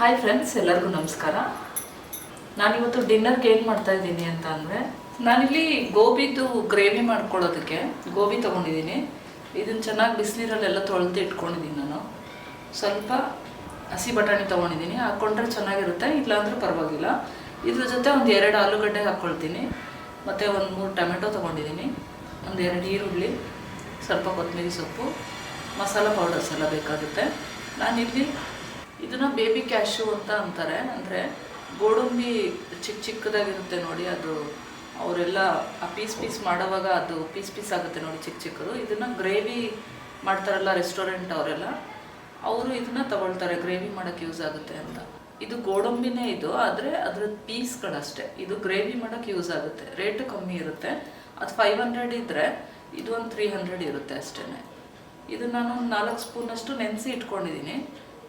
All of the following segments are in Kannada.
ಹಾಯ್ ಫ್ರೆಂಡ್ಸ್ ಎಲ್ಲರಿಗೂ ನಮಸ್ಕಾರ. ನಾನಿವತ್ತು ಡಿನ್ನರ್ಗೆ ಏನು ಮಾಡ್ತಾ ಇದ್ದೀನಿ ಅಂತ ಅಂದರೆ, ನಾನಿಲ್ಲಿ ಗೋಬಿದು ಗ್ರೇವಿ ಮಾಡ್ಕೊಳ್ಳೋದಕ್ಕೆ ಗೋಬಿ ತೊಗೊಂಡಿದ್ದೀನಿ. ಇದನ್ನು ಚೆನ್ನಾಗಿ ಬಿಸಿನೀರಲ್ಲೆಲ್ಲ ತೊಳೆದು ಇಟ್ಕೊಂಡಿದ್ದೀನಿ ನಾನು. ಸ್ವಲ್ಪ ಹಸಿ ಬಟಾಣಿ ತೊಗೊಂಡಿದ್ದೀನಿ ಹಾಕ್ಕೊಂಡ್ರೆ ಚೆನ್ನಾಗಿರುತ್ತೆ, ಇಲ್ಲಾಂದ್ರೂ ಪರವಾಗಿಲ್ಲ. ಇದ್ರ ಜೊತೆ ಒಂದು ಎರಡು ಆಲೂಗಡ್ಡೆ ಹಾಕ್ಕೊಳ್ತೀನಿ ಮತ್ತು ಒಂದು ಮೂರು ಟೊಮೆಟೊ ತೊಗೊಂಡಿದ್ದೀನಿ ಒಂದು ಎರಡು ಈರುಳ್ಳಿ, ಸ್ವಲ್ಪ ಕೊತ್ತಂಬರಿ ಸೊಪ್ಪು, ಮಸಾಲ ಪೌಡರ್ಸ್ ಎಲ್ಲ ಬೇಕಾಗುತ್ತೆ. ನಾನಿಲ್ಲಿ ಇದನ್ನ ಬೇಬಿ ಕ್ಯಾಶು ಅಂತ ಅಂತಾರೆ. ಅಂದರೆ ಗೋಡಂಬಿ ಚಿಕ್ಕ ಚಿಕ್ಕದಾಗಿರುತ್ತೆ ನೋಡಿ, ಅದು ಅವರೆಲ್ಲ ಆ ಪೀಸ್ ಪೀಸ್ ಮಾಡೋವಾಗ ಅದು ಪೀಸ್ ಪೀಸ್ ಆಗುತ್ತೆ ನೋಡಿ ಚಿಕ್ಕ ಚಿಕ್ಕದು. ಇದನ್ನು ಗ್ರೇವಿ ಮಾಡ್ತಾರಲ್ಲ ರೆಸ್ಟೋರೆಂಟ್ ಅವರೆಲ್ಲ, ಅವರು ಇದನ್ನ ತಗೊಳ್ತಾರೆ ಗ್ರೇವಿ ಮಾಡೋಕ್ಕೆ ಯೂಸ್ ಆಗುತ್ತೆ ಅಂತ. ಇದು ಗೋಡಂಬಿನೇ ಇದು, ಆದರೆ ಅದ್ರ ಪೀಸ್ಗಳಷ್ಟೇ ಇದು ಗ್ರೇವಿ ಮಾಡೋಕ್ಕೆ ಯೂಸ್ ಆಗುತ್ತೆ. ರೇಟ್ ಕಮ್ಮಿ ಇರುತ್ತೆ. ಅದು ಫೈವ್ ಹಂಡ್ರೆಡ್ ಇದ್ದರೆ ಇದು ಒಂದು ತ್ರೀ ಹಂಡ್ರೆಡ್ ಇರುತ್ತೆ ಅಷ್ಟೇ ಇದು ನಾನು ನಾಲ್ಕು ಸ್ಪೂನಷ್ಟು ನೆನೆಸಿ ಇಟ್ಕೊಂಡಿದ್ದೀನಿ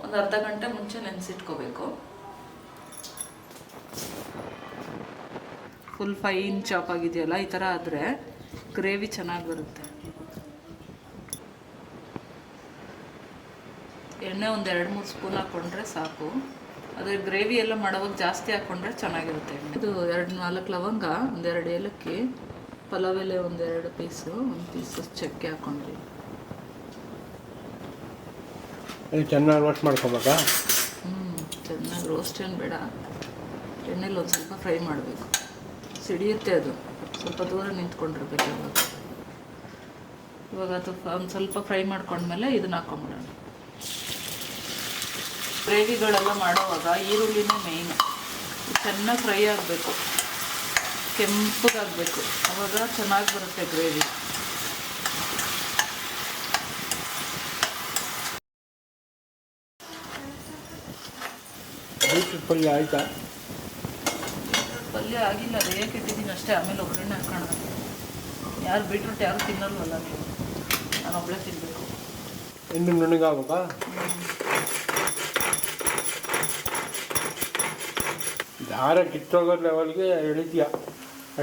ಒಂದು ಅರ್ಧ ಗಂಟೆ ಮುಂಚೆ ನೆನೆಸಿಟ್ಕೋಬೇಕು. ಫುಲ್ ಫೈನ್ ಚಾಪ್ ಆಗಿದೆಯಲ್ಲ, ಈ ಥರ ಆದರೆ ಗ್ರೇವಿ ಚೆನ್ನಾಗಿ ಬರುತ್ತೆ. ಎಣ್ಣೆ ಒಂದು ಎರಡು ಮೂರು ಸ್ಪೂನ್ ಹಾಕ್ಕೊಂಡ್ರೆ ಸಾಕು. ಅದೇ ಗ್ರೇವಿ ಎಲ್ಲ ಮಾಡೋವಾಗ ಜಾಸ್ತಿ ಹಾಕ್ಕೊಂಡ್ರೆ ಚೆನ್ನಾಗಿರುತ್ತೆ ಎಣ್ಣೆ. ಇದು ಎರಡು ನಾಲ್ಕು ಲವಂಗ ಒಂದೆರಡು ಏಲಕ್ಕಿ, ಪಲಾವ್ ಎಲೆ ಒಂದೆರಡು ಪೀಸು, ಒಂದು ಪೀಸು ಚಕ್ಕೆ ಹಾಕ್ಕೊಂಡ್ರಿ ಇದು ಚೆನ್ನಾಗಿ ರೋಸ್ಟ್ ಮಾಡ್ಕೊಬೇಕಾ? ಹ್ಞೂ ಚೆನ್ನಾಗಿ ರೋಸ್ಟ್ ಏನು ಬೇಡ. ಎಣ್ಣೆಲಿ ಒಂದು ಸ್ವಲ್ಪ ಫ್ರೈ ಮಾಡಬೇಕು. ಸಿಡಿಯುತ್ತೆ ಅದು. ಸ್ವಲ್ಪ ದೂರ ನಿಂತ್ಕೊಂಡಿರ್ಬೇಕು ಇವಾಗ. ಇವಾಗ ಅದು ಒಂದು ಸ್ವಲ್ಪ ಫ್ರೈ ಮಾಡ್ಕೊಂಡ್ಮೇಲೆ ಇದನ್ನ ಹಾಕೊಂಬಿಡೋಣ. ಗ್ರೇವಿಗಳೆಲ್ಲ ಮಾಡೋವಾಗ ಈರುಳ್ಳಿನೇ ಮೇಯ್ನ್ ಚೆನ್ನಾಗಿ ಫ್ರೈ ಆಗಬೇಕು. ಕೆಂಪಗಾಗಬೇಕು. ಅವಾಗ ಚೆನ್ನಾಗಿ ಬರುತ್ತೆ ಗ್ರೇವಿ. ಬೀಟ್ರೂಟ್ ಪಲ್ಯ ಆಯಿತಾ? ಪಲ್ಯ ಆಗಿಲ್ಲ ಏಕೆ ಇಟ್ಟಿದ್ದೀನಿ ಅಷ್ಟೇ. ಆಮೇಲೆ ಒಗ್ಗರಣೆ ಹಾಕೋಣ. ಯಾರು ಬೀಟ್ರೂಟ್ ಯಾರು ತಿನ್ನಲ್ವಲ್ಲ ನೀವು? ನಾನು ಒಬ್ಬಳೇ ತಿನ್ನಬೇಕು ಇನ್ನು ನುಣ್ಣಗಾಗಬೇಕಾ ದಾರ ಕಿತ್ತೋಗೋ ಲೆವೆಲ್ಗೆ ಎಳಿದ್ಯಾ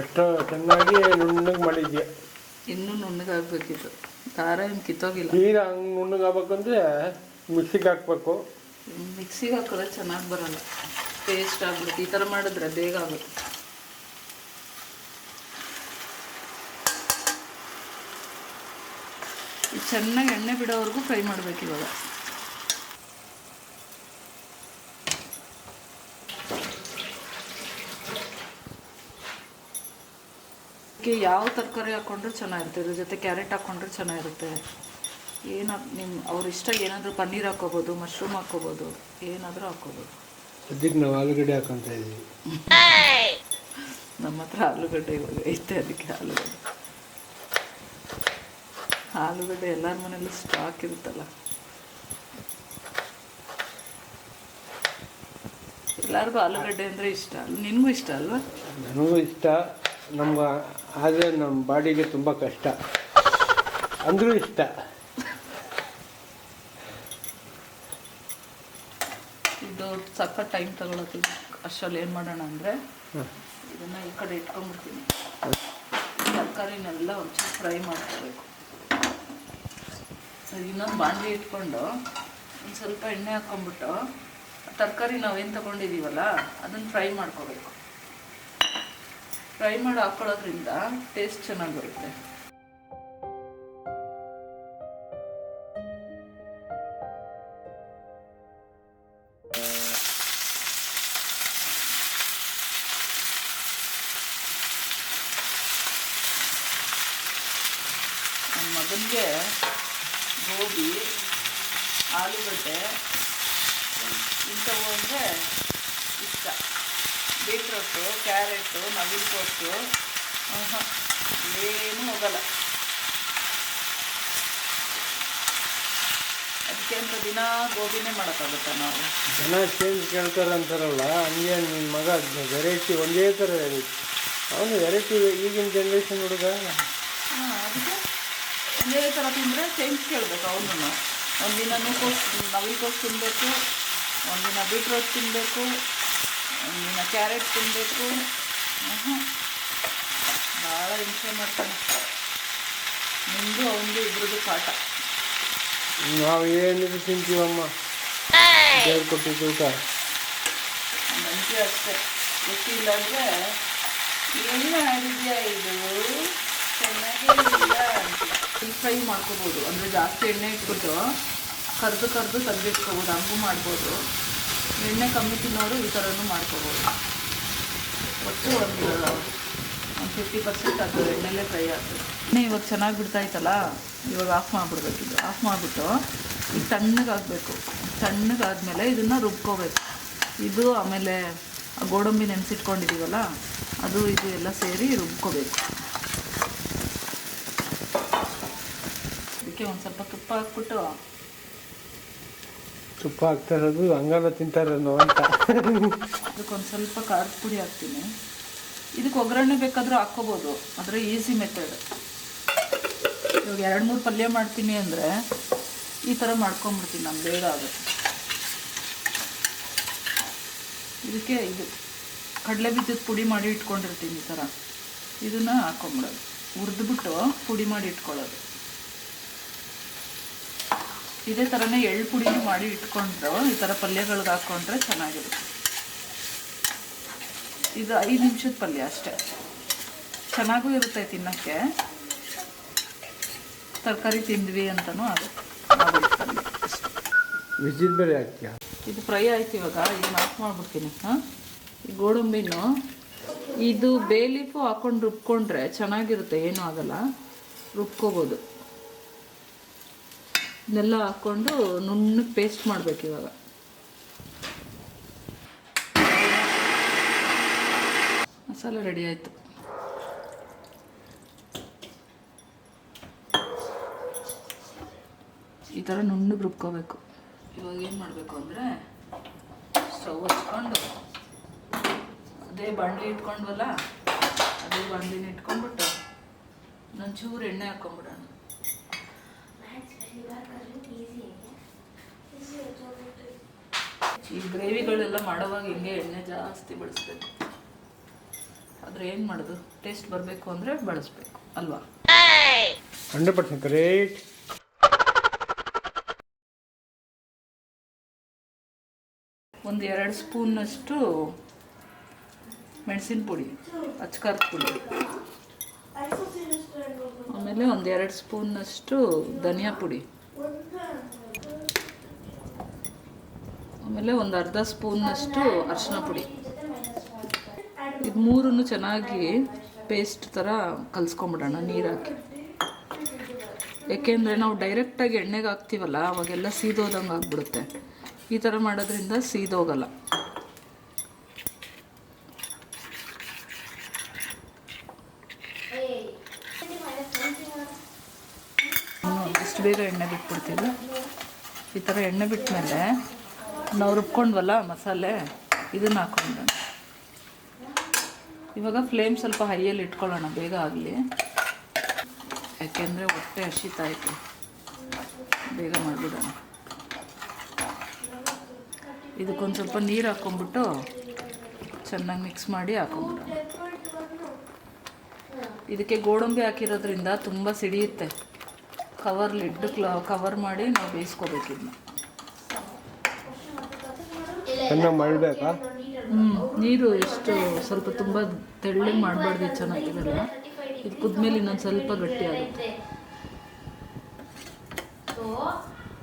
ಅಷ್ಟು ಚೆನ್ನಾಗಿ ನುಣ್ಣಗೆ ಮಾಡಿದ್ಯಾ ಇನ್ನೂ ನುಣ್ಣಗಾಗಬೇಕಿತ್ತು. ದಾರ ಏನು ಕಿತ್ತೋಗಿಲ್ಲ. ತೀರಾ ಹಂಗೆ ನುಣ್ಣಗಾಗಬೇಕಂದ್ರೆ ಮಿಕ್ಸಿಗೆ ಹಾಕ್ಬೇಕು. ಮಿಕ್ಸಿಗೆ ಹಾಕಿದ್ರೆ ಚೆನ್ನಾಗಿ ಬರಲ್ಲ. ಟೇಸ್ಟ್ ಆಗ್ಬಿಡುತ್ತೆ. ಈ ಥರ ಮಾಡಿದ್ರೆ ಬೇಗ ಆಗುತ್ತೆ. ಚೆನ್ನಾಗಿ ಎಣ್ಣೆ ಬಿಡೋವರೆಗೂ ಫ್ರೈ ಮಾಡಬೇಕು ಇವಾಗ. ಯಾವ ತರಕಾರಿ ಹಾಕ್ಕೊಂಡ್ರೂ ಚೆನ್ನಾಗಿರುತ್ತೆ? ಇದ್ರ ಜೊತೆ ಕ್ಯಾರೆಟ್ ಹಾಕ್ಕೊಂಡ್ರೆ ಚೆನ್ನಾಗಿರುತ್ತೆ. ಏನು ನಿಮ್ಮ ಅವ್ರ ಇಷ್ಟ ಏನಾದರೂ ಪನ್ನೀರ್ ಹಾಕೋಬೋದು ಮಶ್ರೂಮ್ ಹಾಕೋಬೋದು ಏನಾದರೂ ಹಾಕೋಬೋದು. ಅದಕ್ಕೆ ನಾವು ಆಲೂಗಡ್ಡೆ ಹಾಕೊಂತ ಇದ್ದೀವಿ ನಮ್ಮ ಹತ್ರ ಆಲೂಗಡ್ಡೆ ಇವಾಗ ಐತೆ ಅದಕ್ಕೆ ಆಲೂಗಡ್ಡೆ. ಆಲೂಗಡ್ಡೆ ಎಲ್ಲರ ಮನೇಲೂ ಸ್ಟಾಕ್ ಇರುತ್ತಲ್ಲ. ಎಲ್ಲರಿಗೂ ಆಲೂಗಡ್ಡೆ ಅಂದರೆ ಇಷ್ಟ. ನಿನಗೂ ಇಷ್ಟ ಅಲ್ವಾ? ನನಗೂ ಇಷ್ಟ. ನಮ್ಮ ಆದರೆ ನಮ್ಮ ಬಾಡಿಗೆ ತುಂಬ ಕಷ್ಟ. ಅಂದರೂ ಇಷ್ಟ ಇದು ಸಖತ್ ಟೈಮ್ ತಗೊಳತ್ತೆ ಅಷ್ಟರಲ್ಲಿ ಏನು ಮಾಡೋಣ ಅಂದರೆ ಇದನ್ನು ಈ ಕಡೆ ಇಟ್ಕೊಂಡ್ಬಿಡ್ತೀನಿ. ತರಕಾರಿನೆಲ್ಲ ಒಂಚೂರು ಫ್ರೈ ಮಾಡ್ಕೋಬೇಕು. ಇನ್ನೊಂದು ಬಾಣಲಿ ಇಟ್ಕೊಂಡು ಒಂದು ಸ್ವಲ್ಪ ಎಣ್ಣೆ ಹಾಕ್ಕೊಂಬಿಟ್ಟು ತರಕಾರಿ ನಾವೇನು ತೊಗೊಂಡಿದ್ದೀವಲ್ಲ ಅದನ್ನು ಫ್ರೈ ಮಾಡ್ಕೋಬೇಕು. ಫ್ರೈ ಮಾಡಿ ಹಾಕ್ಕೊಳ್ಳೋದ್ರಿಂದ ಟೇಸ್ಟ್ ಚೆನ್ನಾಗಿ ಬರುತ್ತೆ. ಬೀಟ್ರೋಟು ಕ್ಯಾರೆಟು ನವಿಲು ಆಹಾ, ಏನೂ ಹೋಗಲ್ಲ. ಅದಕ್ಕೆ ಅಂತ ದಿನ ಗೋಬಿನೇ ಮಾಡೋಕ್ಕಾಗುತ್ತಾ ನಾವು? ಜನ ಚೇಂಜ್ ಕೇಳ್ತಾರೆ ಅಂತಾರಲ್ಲ ಹಂಗೆ ನಿಮ್ಮ ಮಗ ವೆರೈಟಿ ಒಂದೇ ಥರ ವೆರೈಟಿ ಅವನು ವೆರೈಟಿ ಈಗಿನ ಜನ್ರೇಷನ್ ಹುಡುಗ. ಹಾಂ ಅದಕ್ಕೆ ಒಂದೇ ಥರ ತಿಂದರೆ ಚೇಂಜ್ ಕೇಳಬೇಕು ಅವನು ಒಂದಿನ ನೂಕೋಸ್ ನವಿಲ್ಕೋಸ್ ತಿನ್ನಬೇಕು ಒಂದಿನ ಬೀಟ್ರೋಟ್ ತಿನ್ನಬೇಕು ಕ್ಯಾರೆಟ್ ತಿನ್ನಬೇಕು ಭಾಳ ಹಿಂಸೆ ಮಾಡ್ತಾನೆ ನಿಮ್ಮದು ಅವನದು ಇಬ್ಬರದು ಪಾಠ. ನಾವು ಏನಿದ್ರು ತಿಂತೀವಮ್ಮ? ಕೊಟ್ಟಿದ್ದು ಊಟ. ನನಗೆ ಅಷ್ಟೇ. ಗೊತ್ತಿಲ್ಲ ಅಂದರೆ ಏನು ಮಾಡಿದ್ಯಾ ಇದು? ಚೆನ್ನಾಗೇ ಇಲ್ಲ ಅಂತ. ಫ್ರೈ ಮಾಡ್ಕೋಬೋದು. ಅಂದರೆ ಜಾಸ್ತಿ ಎಣ್ಣೆ ಇಟ್ಬಿಟ್ಟು ಕರೆದು ಕರೆದು ತೆಗೆದಿಟ್ಕೋಬೋದು. ಹಂಗೂ ಮಾಡ್ಬೋದು. ಎಣ್ಣೆ ಕಮ್ಮಿ ತಿನ್ನೋರು ಈ ಥರನೂ ಮಾಡ್ಕೋಬೋದು. ಒಟ್ಟು ಒಂದು ಒಂದು ಫಿಫ್ಟಿ ಪರ್ಸೆಂಟ್ ಅದು ಎಣ್ಣೆಲೇ ಫ್ರೈ ಆಗ್ತದೆ. ಎಣ್ಣೆ ಇವಾಗ ಚೆನ್ನಾಗಿ ಬಿಡ್ತಾ ಇತ್ತಲ್ಲ ಇವಾಗ ಆಫ್ ಮಾಡಿಬಿಡ್ಬೇಕಿದ್ದು ಆಫ್ ಮಾಡಿಬಿಟ್ಟು ಈಗ ತಣ್ಣಗಾಗಬೇಕು ತಣ್ಣಗಾದಮೇಲೆ ಇದನ್ನು ರುಬ್ಕೋಬೇಕು. ಇದು ಆಮೇಲೆ ಗೋಡಂಬಿ ನೆನೆಸಿಟ್ಕೊಂಡಿದ್ದೀವಲ್ಲ ಅದು ಇದು ಎಲ್ಲ ಸೇರಿ ರುಬ್ಕೋಬೇಕು. ಅದಕ್ಕೆ ಒಂದು ಸ್ವಲ್ಪ ತುಪ್ಪ ಹಾಕ್ಬಿಟ್ಟು ತುಪ್ಪ ಹಾಕ್ತಾ ಇರೋದು ಹಂಗೆಲ್ಲ ತಿಂತಾರೇನೋ ಅಂತ. ಅದಕ್ಕೊಂದು ಸ್ವಲ್ಪ ಖಾರದ ಪುಡಿ ಹಾಕ್ತೀನಿ. ಇದಕ್ಕೆ ಒಗ್ಗರಣೆ ಬೇಕಾದರೂ ಹಾಕ್ಕೋಬೋದು. ಆದರೆ ಈಸಿ ಮೆಥಡ್ ಇವಾಗ ಎರಡು ಮೂರು ಪಲ್ಯ ಮಾಡ್ತೀನಿ ಅಂದರೆ ಈ ಥರ ಮಾಡ್ಕೊಂಬಿಡ್ತೀನಿ ನಾನು, ಬೇಗ ಆಗುತ್ತೆ. ಇದಕ್ಕೆ ಇದು ಕಡಲೆ ಬಿದ್ದದ ಪುಡಿ ಮಾಡಿ ಇಟ್ಕೊಂಡಿರ್ತೀನಿ ಈ ಥರ. ಇದನ್ನು ಹಾಕ್ಕೊಂಬಿಡೋದು. ಹುರಿದ್ಬಿಟ್ಟು ಪುಡಿ ಮಾಡಿ ಇಟ್ಕೊಳ್ಳೋದು. ಇದೇ ಥರನೇ ಎಳ್ಳು ಪುಡಿನೂ ಮಾಡಿ ಇಟ್ಕೊಂಡ್ರು ಈ ಥರ ಪಲ್ಯಗಳಿಗೆ ಹಾಕ್ಕೊಂಡ್ರೆ ಚೆನ್ನಾಗಿರುತ್ತೆ. ಇದು ಐದು ನಿಮಿಷದ ಪಲ್ಯ ಅಷ್ಟೇ. ಚೆನ್ನಾಗೂ ಇರುತ್ತೆ ತಿನ್ನೋಕ್ಕೆ. ತರಕಾರಿ ತಿಂದ್ವಿ ಅಂತಲೂ ಆಗುತ್ತೆ. ವಿಜಿಲ್ ಹಾಕ್ತೀಯ ಇದು ಫ್ರೈ ಆಯ್ತು ಇವಾಗ ಇದನ್ನ ಆಫ್ ಮಾಡ್ಬಿಡ್ತೀನಿ. ಹಾಂ? ಈ ಗೋಡಂಬಿನೂ ಇದು ಬೇಲೀಫು ಹಾಕೊಂಡು ರುಬ್ಕೊಂಡ್ರೆ ಚೆನ್ನಾಗಿರುತ್ತೆ ಏನೂ ಆಗಲ್ಲ. ರುಬ್ಕೋಬೋದು. ಇದನ್ನೆಲ್ಲ ಹಾಕ್ಕೊಂಡು ನುಣ್ಣಗೆ ಪೇಸ್ಟ್ ಮಾಡಬೇಕು ಇವಾಗ. ಮಸಾಲ ರೆಡಿ ಆಯಿತು. ಈ ಥರ ನುಣ್ಣಗೆ ರುಬ್ಕೋಬೇಕು. ಇವಾಗ ಏನು ಮಾಡಬೇಕು ಅಂದರೆ ಸ್ಟವ್ ಹಚ್ಕೊಂಡು ಅದೇ ಬಾಣಲಿ ಇಟ್ಕೊಂಡ್ವಲ್ಲ, ಅದೇ ಬಾಣಲಿನ ಇಟ್ಕೊಂಡ್ಬಿಟ್ಟು ನಂಚೂರು ಎಣ್ಣೆ ಹಾಕ್ಕೊಂಬಿಡೋಣ ಈ ಗ್ರೇವಿಗಳೆಲ್ಲ ಮಾಡೋವಾಗ ಹಿಂಗೆ ಎಣ್ಣೆ ಜಾಸ್ತಿ ಬಳಸ್ಬೇಕು. ಆದರೆ ಏನು ಮಾಡೋದು? ಟೇಸ್ಟ್ ಬರಬೇಕು ಅಂದರೆ ಬಳಸ್ಬೇಕು ಅಲ್ವಾ? ಹಂಡ್ರೆಡ್ ಪರ್ಸೆಂಟ್ ಕರೆಕ್ಟ್ ಒಂದು ಎರಡು ಸ್ಪೂನ್ನಷ್ಟು ಮೆಣಸಿನ ಪುಡಿ ಅಚ್ಕಾರದ ಪುಡಿ. ಆಮೇಲೆ ಒಂದು ಎರಡು ಸ್ಪೂನ್ನಷ್ಟು ಧನಿಯಾ ಪುಡಿ. ಆಮೇಲೆ ಒಂದು ಅರ್ಧ ಸ್ಪೂನ್ನಷ್ಟು ಅರಿಶಿನ ಪುಡಿ. ಇದು ಮೂರನ್ನು ಚೆನ್ನಾಗಿ ಪೇಸ್ಟ್ ಥರ ಕಲಿಸ್ಕೊಂಬಿಡೋಣ ನೀರು ಹಾಕಿ ಯಾಕೆಂದರೆ ನಾವು ಡೈರೆಕ್ಟಾಗಿ ಎಣ್ಣೆಗೆ ಹಾಕ್ತೀವಲ್ಲ, ಅವಾಗೆಲ್ಲ ಸೀದೋದಂಗೆ ಆಗ್ಬಿಡುತ್ತೆ. ಈ ಥರ ಮಾಡೋದ್ರಿಂದ ಸೀದೋಗಲ್ಲ. ಇಷ್ಟು ಬೇಗ ಎಣ್ಣೆ ಬಿಟ್ಬಿಡ್ತೀವಿ. ಈ ಥರ ಎಣ್ಣೆ ಬಿಟ್ಮೇಲೆ ನಾವು ರುಬ್ಕೊಂಡ್ವಲ್ಲ ಮಸಾಲೆ, ಇದನ್ನ ಹಾಕೊಂಡು ಇವಾಗ ಫ್ಲೇಮ್ ಸ್ವಲ್ಪ ಹೈಯಲ್ಲಿ ಇಟ್ಕೊಳ್ಳೋಣ, ಬೇಗ ಆಗಲಿ. ಯಾಕೆಂದರೆ ಹೊಟ್ಟೆ ಹಸಿತಾಯಿತು ಬೇಗ ಮಾಡಿಬಿಡೋಣ. ಇದಕ್ಕೊಂದು ಸ್ವಲ್ಪ ನೀರು ಹಾಕ್ಕೊಂಬಿಟ್ಟು ಚೆನ್ನಾಗಿ ಮಿಕ್ಸ್ ಮಾಡಿ ಹಾಕೊಂಬಿಡೋಣ ಇದಕ್ಕೆ ಗೋಡಂಬಿ ಹಾಕಿರೋದ್ರಿಂದ ತುಂಬ ಸಿಡಿಯುತ್ತೆ. ಕವರ್ ಲಿಡ್ ಕವರ್ ಮಾಡಿ ನಾವು ಬೇಯಿಸ್ಕೋಬೇಕು ಇದನ್ನ ಚೆನ್ನಾಗಿ ಮಾಡಬೇಕಾ ಹ್ಞೂ ನೀರು ಎಷ್ಟು ಸ್ವಲ್ಪ ತುಂಬ ತೆಳ್ಳಗೆ ಮಾಡಬಾರ್ದು ಚೆನ್ನಾಗಿರಲ್ಲ ಇದು ಕುದ್ಮೇಲೆ ಇನ್ನೊಂದು ಸ್ವಲ್ಪ ಗಟ್ಟಿ ಆಗುತ್ತೆ. So,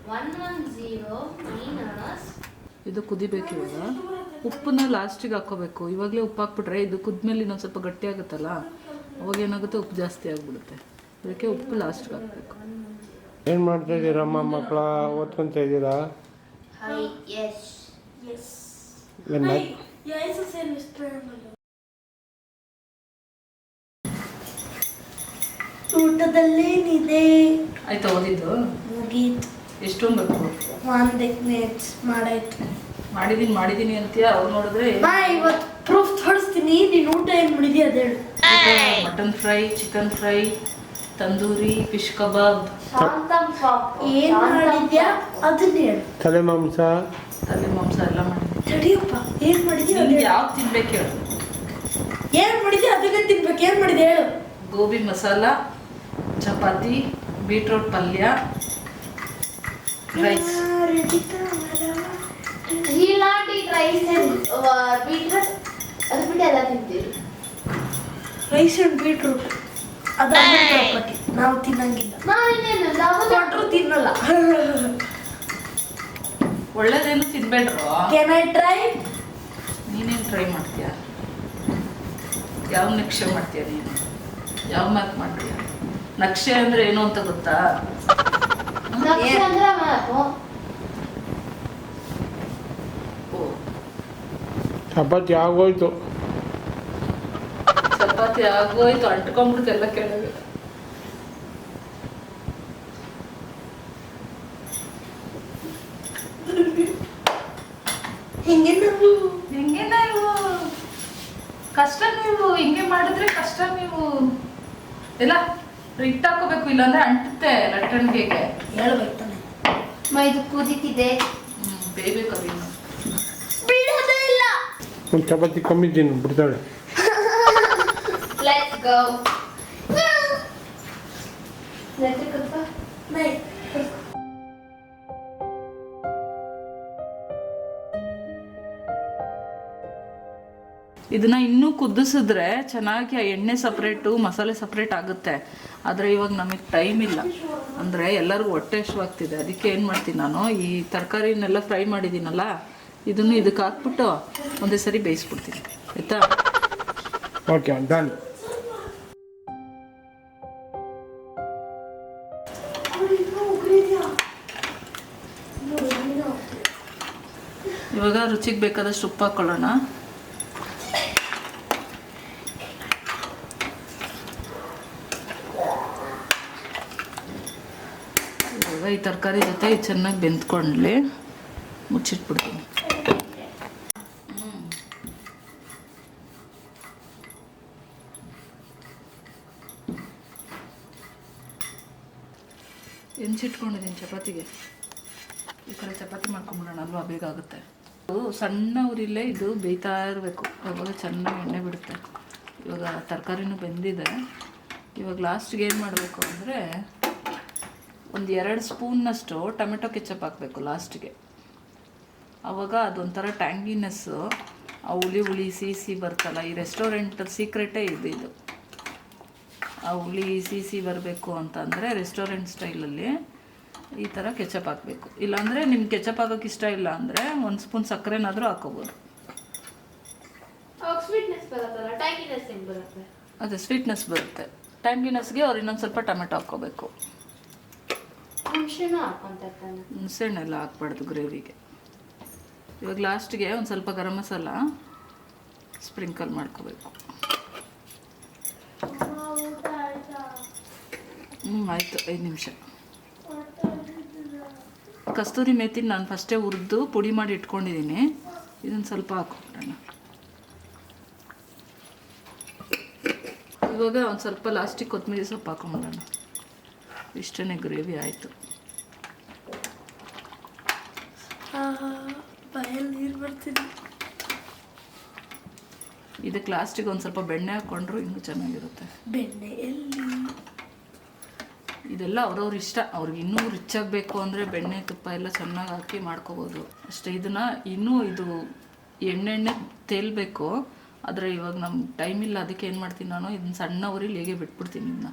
110 minus ಇದು ಕುದಿಬೇಕು ಇವಾಗ. ಉಪ್ಪನ್ನ ಲಾಸ್ಟಿಗೆ ಹಾಕೋಬೇಕು. ಇವಾಗಲೇ ಉಪ್ಪು ಹಾಕ್ಬಿಟ್ರೆ ಇದು ಕುದ್ಮೇಲೆ ಇನ್ನೊಂದು ಸ್ವಲ್ಪ ಗಟ್ಟಿ ಆಗುತ್ತಲ್ಲ? ಅವಾಗ ಏನಾಗುತ್ತೆ? ಉಪ್ಪು ಜಾಸ್ತಿ ಆಗಿಬಿಡುತ್ತೆ. ಅದಕ್ಕೆ ಉಪ್ಪು ಲಾಸ್ಟಿಗೆ ಹಾಕಬೇಕು. ಏನು ಮಾಡ್ತಾ ಇದ್ದೀರಮ್ಮ ಮಕ್ಕಳ? ಓದ್ಕೊಂತ ಇದ್ದೀರಾ? Yes. ಏನ ಊಟದಲ್ಲೇನಿದೆ ಆಯ್ತು ಓದಿದ್ದು? ಮುಗೀತು. ಒಂದಕ್ಕೆ ನೆಟ್ಸ್ ಮಾಡಾಯ್ತು. ಮಾಡಿದೀನಿ ಮಾಡಿದೀನಿ ಅಂತೀಯ? ಅವ್ರು ನೋಡಿದ್ರೆ? ಬಾ ಇವತ್ತು ಪ್ರೂಫ್ ತೋರಿಸ್ತೀನಿ. ನೀನು ಊಟ ಏನು ಮಾಡಿದ್ಯಾ ಅದೇಳು mutton fry chicken fry tandoori fish kebab ಏನು ಮಾಡಿದ್ಯಾ? ಅದನ್ನ ಹೇಳು. ತಲೆ ಮಾಂಸ. ತಲೆ ಮಾಂಸ ಎಲ್ಲ ಮಾಡಿದ್ವಿ. ತಡಿಯಪ್ಪ ಏನು ಮಾಡಿದ್ಯಾ? ನಿಮ್ಗೆ ಯಾವ್ದು ತಿನ್ಬೇಕು ಹೇಳು. ಏನು ಮಾಡಿದ್ಯಾ? ಅದನ್ನೇ ತಿನ್ಬೇಕು. ಏನು ಮಾಡಿದ್ಯಾ ಹೇಳು. ಗೋಬಿ ಮಸಾಲ ಚಪಾತಿ ಬೀಟ್ರೋಟ್ ಪಲ್ಯ ರೈಸ್ eat rice ಬೀಟ್ರೂಟ್. ಅದು ಬಿಟ್ಟು ಎಲ್ಲ ತಿಂತೀವಿ ರೈಸ್ ಅಂಡ್ ಬೀಟ್ರೂಟ್ ಅದು ನಾವು ತಿನ್ನಂಗಿಲ್ಲ. ನಾವು ಇನ್ನೇನು ನಾವು ಕೊಟ್ರು ತಿನ್ನಲ್ಲ. ಒಳ್ಳೇದೇನು ತಿನ್ಬೇಡ್ರು? ಕೆನ್ ಐ ಟ್ರೈ ನೀನೇನು ಟ್ರೈ ಮಾಡ್ತೀಯ? ಯಾವ ನಕ್ಷೆ ಮಾಡ್ತೀಯ ನೀನು? ಯಾವ ಮಾತ್ ಮಾಡ್ತೀಯ? ನಕ್ಷೆ ಅಂದ್ರೆ ಏನು ಅಂತ ಗೊತ್ತಾ? ನಕ್ಷೆ ಅಂದ್ರೆ ಮ್ಯಾಪು ಓ. ಚಪಾತಿ ಆಗೋಯ್ತು. ಚಪಾತಿ ಆಗೋಯ್ತು ಅಂಟ್ಕೊಂಡ್ಬಿಡ್ತು ಎಲ್ಲ ಕೆಳಗೆ. ಹಿಂಗೆ ನಾವು? ಹೆಂಗೆ ನೀವು ಕಷ್ಟ ನೀವು ಹಿಂಗೆ ಮಾಡಿದ್ರೆ ಕಷ್ಟ ನೀವು ಇಲ್ಲ ರಿಟ್ ಹಾಕೋಬೇಕು ಇಲ್ಲಾಂದ್ರೆ ಅಂಟುತ್ತೆ ಲಟ್ಟಣಿಗೆಗೆ ಹೇಳ್ಬೇಕು ತಾನೆ. ಮೈದು ಕುದೀತಿದೆ. ಬೇಯ್ಬೇಕು ಅದಿನ್ನು ಬಿಡೋದೇ ಇಲ್ಲ. ಒಂದು ಚಪಾತಿ ಕಮ್ಮಿ ತಿನ್ನು ಬಿಡ್ತಾಳೆ. ಲೆಟ್ಸ್ ಗೋ ಲೆಟ್ಸ್ ಗೋ ಇದನ್ನ ಇನ್ನೂ ಕುದಿಸಿದ್ರೆ ಚೆನ್ನಾಗಿ ಆ ಎಣ್ಣೆ ಸಪ್ರೇಟು ಮಸಾಲೆ ಸಪ್ರೇಟ್ ಆಗುತ್ತೆ. ಆದರೆ ಇವಾಗ ನಮಗೆ ಟೈಮ್ ಇಲ್ಲ. ಅಂದರೆ ಎಲ್ಲರಿಗೂ ಹೊಟ್ಟೆ ಹಶ್ವಾಗ್ತಿದೆ ಅದಕ್ಕೆ ಏನು ಮಾಡ್ತೀನಿ ನಾನು? ಈ ತರಕಾರಿನೆಲ್ಲ ಫ್ರೈ ಮಾಡಿದ್ದೀನಲ್ಲ ಇದನ್ನು ಇದಕ್ಕೆ ಹಾಕ್ಬಿಟ್ಟು ಒಂದೇ ಸರಿ ಬೇಯಿಸ್ಬಿಡ್ತೀನಿ. ಆಯಿತಾ? ಓಕೆ ಡನ್ ಇವಾಗ ರುಚಿಗೆ ಬೇಕಾದಷ್ಟು ಉಪ್ಪು ಹಾಕ್ಕೊಳ್ಳೋಣ ಇವಾಗ ಈ ತರಕಾರಿ ಜೊತೆ ಇದು ಚೆನ್ನಾಗಿ ಬೆಂದ್ಕೊಂಡ್ಲಿ, ಮುಚ್ಚಿಟ್ಬಿಡ್ತೀನಿ. ಹೆಂಚಿಟ್ಕೊಂಡಿದ್ದೀನಿ ಚಪಾತಿಗೆ. ಈ ಕಡೆ ಚಪಾತಿ ಮಾಡ್ಕೊಂಬಿಡೋಣ, ಅಲ್ವಾ? ಬೇಗ ಆಗುತ್ತೆ. ಸಣ್ಣ ಊರಿಲ್ಲೇ ಇದು ಬೇಯ್ತಾ ಇರಬೇಕು. ಅವಾಗ ಚೆನ್ನಾಗಿ ಎಣ್ಣೆ ಬಿಡುತ್ತೆ. ಇವಾಗ ತರಕಾರಿನೂ ಬೆಂದಿದೆ. ಇವಾಗ ಲಾಸ್ಟಿಗೆ ಏನು ಮಾಡಬೇಕು ಅಂದರೆ ಒಂದು ಎರಡು ಸ್ಪೂನ್ನಷ್ಟು ಟೊಮೆಟೊ ಕೆಚಪ್ ಹಾಕಬೇಕು ಲಾಸ್ಟಿಗೆ. ಆವಾಗ ಅದೊಂಥರ ಟ್ಯಾಂಗಿನೆಸ್ಸು ಆ ಹುಳಿ ಹುಳಿ ಸಿಹಿ ಬರ್ತಲ್ಲ ಈ ರೆಸ್ಟೋರೆಂಟ್ ಸೀಕ್ರೆಟೇ ಇದು ಇದು. ಆ ಹುಳಿ ಸಿಹಿ ಬರಬೇಕು ಅಂತಂದರೆ ರೆಸ್ಟೋರೆಂಟ್ ಸ್ಟೈಲಲ್ಲಿ ಈ ಥರ ಕೆಚಪ್ ಹಾಕಬೇಕು. ಇಲ್ಲಾಂದರೆ ನಿಮ್ಗೆ ಕೆಚಪ್ ಹಾಕೋಕೆ ಇಷ್ಟ ಇಲ್ಲ ಅಂದರೆ ಒಂದು ಸ್ಪೂನ್ ಸಕ್ಕರೆನಾದರೂ ಹಾಕೋಬೋದು. ಅದೇ ಸ್ವೀಟ್ನೆಸ್ ಬರುತ್ತೆ. ಟ್ಯಾಂಗಿನೆಸ್ಗೆ ಅವ್ರು ಇನ್ನೊಂದು ಸ್ವಲ್ಪ ಟೊಮೆಟೊ ಹಾಕ್ಕೋಬೇಕು. ಹುಣಸೆನೂ ಹುಣಸೆಹಣ್ಣೆಲ್ಲ ಹಾಕ್ಬಾರ್ದು ಗ್ರೇವಿಗೆ. ಇವಾಗ ಲಾಸ್ಟಿಗೆ ಒಂದು ಸ್ವಲ್ಪ ಗರಂ ಮಸಾಲ ಸ್ಪ್ರಿಂಕಲ್ ಮಾಡ್ಕೋಬೇಕು. ಹ್ಞೂ ಆಯಿತು, ಐದು ನಿಮಿಷ. ಕಸ್ತೂರಿ ಮೇಥಿನ ನಾನು ಫಸ್ಟೇ ಹುರಿದು ಪುಡಿ ಮಾಡಿ ಇಟ್ಕೊಂಡಿದ್ದೀನಿ ಇದನ್ನು ಸ್ವಲ್ಪ ಹಾಕ್ಬಿಡೋಣ. ಇವಾಗ ಒಂದು ಸ್ವಲ್ಪ ಲಾಸ್ಟಿಗೆ ಕೊತ್ತಂಬರಿ ಸೊಪ್ಪು ಹಾಕೊಂಬಿಡೋಣ ಇಷ್ಟೇ ಗ್ರೇವಿ ಆಯಿತು. ಬಾಯಲ್ಲಿ ನೀರು ಬರ್ತಿದೆ. ಇದಕ್ಕೆ ಲಾಸ್ಟಿಗೆ ಒಂದು ಸ್ವಲ್ಪ ಬೆಣ್ಣೆ ಹಾಕ್ಕೊಂಡ್ರು ಇನ್ನೂ ಚೆನ್ನಾಗಿರುತ್ತೆ. ಬೆಣ್ಣೆ ಎಲ್ಲಿ? ಇದೆಲ್ಲ ಅವ್ರವ್ರ ಇಷ್ಟ. ಅವ್ರಿಗೆ ಇನ್ನೂ ರಿಚ್ ಆಗಬೇಕು ಅಂದರೆ ಬೆಣ್ಣೆ ತುಪ್ಪ ಎಲ್ಲ ಚೆನ್ನಾಗಿ ಹಾಕಿ ಮಾಡ್ಕೋಬೋದು. ಅಷ್ಟೇ ಇದನ್ನು ಇನ್ನೂ ಇದು ಎಣ್ಣೆಣ್ಣೆ ತೇಲ್ಬೇಕು. ಆದರೆ ಇವಾಗ ನಮ್ಗೆ ಟೈಮ್ ಇಲ್ಲ. ಅದಕ್ಕೆ ಏನು ಮಾಡ್ತೀನಿ ನಾನು? ಇದನ್ನ ಸಣ್ಣ ಊರಿಲಿ ಹೇಗೆ ಬಿಟ್ಬಿಡ್ತೀನಿ ಇದನ್ನ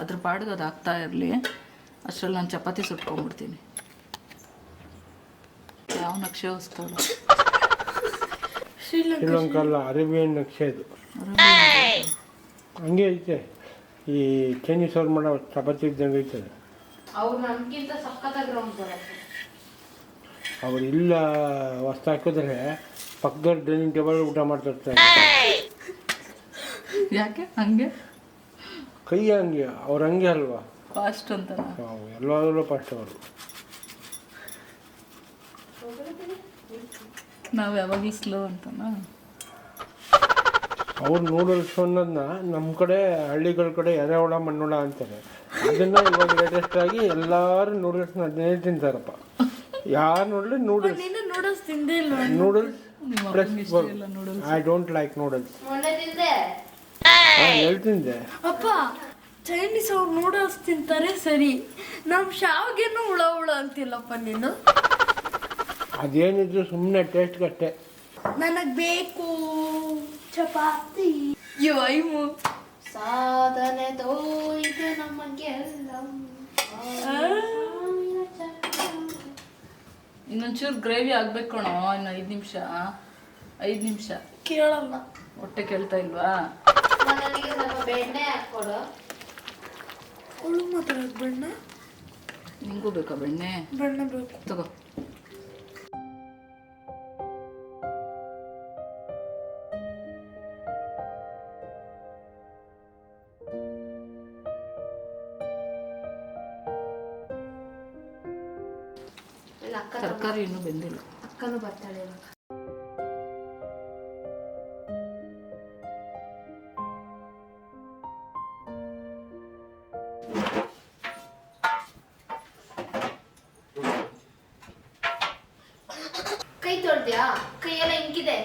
ಅದ್ರ ಪಾಡಿಗೆ ಅದು ಆಗ್ತಾ ಇರಲಿ. ಅಷ್ಟರಲ್ಲಿ ನಾನು ಚಪಾತಿ ಸುಟ್ಕೊಂಡ್ಬಿಡ್ತೀನಿ ಯಾವ ನಕ್ಷೆ ಹೊಸ್ತಾರ ಶ್ರೀಲಂಕಾ ಅಲ್ಲ ಅರೇಬಿಯನ್ ನಕ್ಷೆ ಇದು. ಹಂಗೆ ಐತೆ. ಈ ಚೈನೀಸ್ ಅವ್ರು ಮಾಡೋ ಚಪಾತಿ ಇದ್ದಂಗೆ ಐತೆ. ಅವ್ರು ನಮ್ಗಿಂತ ಸಕ್ಕತ್ತಾಗಿ ರೌಂಡ್ ಬರುತ್ತೆ ಅವ್ರು ಇಲ್ಲ ವಸ್ತು ಹಾಕಿದ್ರೆ ಪಕ್ಕದ ಡೈನಿಂಗ್ ಟೇಬಲ್ ಊಟ ಮಾಡ್ತಿರ್ತಾರೆ. ಯಾಕೆ? ಹಂಗೆ? ಕೈ ಹಂಗೆ ಅವ್ರು ಹಂಗೆ ಅಲ್ವಾ? ಫಾಸ್ಟ್ ಅಂತ ನಾವು ಎಲ್ಲಾದ್ರೂ ಫಾಸ್ಟ್ ಅವರು. ನಾವು ಯಾವಾಗ ಸ್ಲೋ ಅಂತನಾ? ಅವ್ರು ನೂಡಲ್ಸ್ ಅನ್ನೋದನ್ನ ನಮ್ಮ ಕಡೆ ಹಳ್ಳಿಗಳ ಕಡೆ ಎರೆಹುಳ ಮಣ್ಣುಳ ಅಂತಾರೆ. ಅದನ್ನ ಇವಾಗ ಲೇಟೆಸ್ಟ್ ಆಗಿ ಎಲ್ಲಾರು ನೂಡಲ್ಸ್ನ ಹದಿನೈದು ತಿಂತಾರಪ್ಪ. ಯಾರು ನೋಡಲಿ noodles? Noodles noodles I don't like noodles. ತಿಂದೆ ಅಪ್ಪ ಚೈನೀಸ್ ಅವ್ರು ನೂಡಲ್ಸ್ ತಿಂತಾರೆ ಸರಿ. ನಮ್ ಶಾವ್ಗೆನೂ ಹುಳ ಹುಳ ಅಂತಿಲ್ಲಪ್ಪ ನೀನು. ಅದೇನಿದ್ರು ಸುಮ್ಮನೆ ಟೇಸ್ಟ್ಗಷ್ಟೇ ನನಗ್ ಬೇಕು ಚಪಾತಿ. ಐಮು. ಸಾಧನೆ ತೋಯ್ದು ನಮಗೆಲ್ಲ ಇನ್ನೊಂಚೂರು ಗ್ರೇವಿ ಆಗ್ಬೇಕು ಕಣೋ ಇನ್ನು ಐದು ನಿಮಿಷ. ಐದು ನಿಮಿಷ. ಕೇಳಲ್ಲ. ಹೊಟ್ಟೆ ಕೇಳ್ತಾ ಇಲ್ವಾ? ನನಗೆ ಸ್ವಲ್ಪ ಬೆಣ್ಣೆ ಹಾಕ್ಕೊಡು. ಅವಳು ಮಾತಾಡೋದು ಬಣ್ಣ? ನಿಂಗೂ ಬೇಕಾ ಬೆಣ್ಣೆ? ಬೆಣ್ಣೆ ಬೇಕು. ತಗೋ. ಇಲ್ಲ ಅಕ್ಕ ತರಕಾರಿ ಇನ್ನೂ ಬೆಂದಿಲ್ಲ. ಅಕ್ಕನೂ ಬರ್ತಾಳೆ ಇವಾಗ. ಕೈ ತೊಳ್ದ್ಯಾ ಕೈಯೆಲ್ಲ ಹಿಂಗಿದೆ